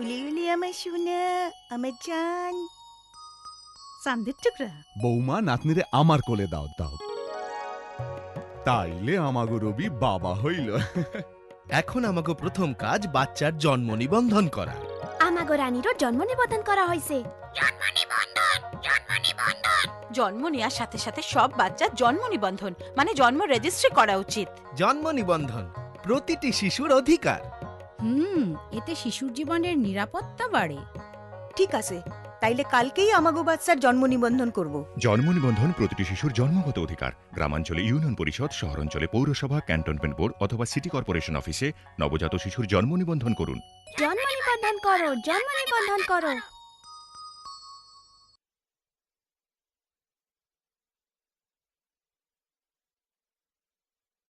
উলি উলি আমার সোনা আমার জান চান্দের টুকরা বৌমা নাতনিরে আমার কোলে দাও দাও। তাইলে আমাগো রবি বাবা হইল। এখন আমাকে প্রথম কাজ বাচ্চার জন্ম নিবন্ধন করা। আমাগো রানীরও জন্ম নিবন্ধন করা হয়েছে জন্ম নেওয়ার সাথে সাথে সব বাচ্চার জন্ম নিবন্ধন মানে জন্ম রেজিস্ট্রি করা উচিত। জন্ম নিবন্ধন প্রতিটি শিশুর অধিকার। হুম এতে শিশুর জীবনের নিরাপত্তা বাড়ে। ঠিক আছে তাইলে কালকেই আমাগো বাচ্চার জন্ম নিবন্ধন করব। জন্ম নিবন্ধন প্রতিটি শিশুর জন্মগত অধিকার। গ্রামাঞ্চলে ইউনিয়ন পরিষদ শহরাঞ্চলে পৌরসভা ক্যান্টনমেন্ট বোর্ড অথবা সিটি কর্পোরেশন অফিসে নবজাত শিশুর জন্ম নিবন্ধন করুন। জন্ম নিবন্ধন করো জন্ম নিবন্ধন করো।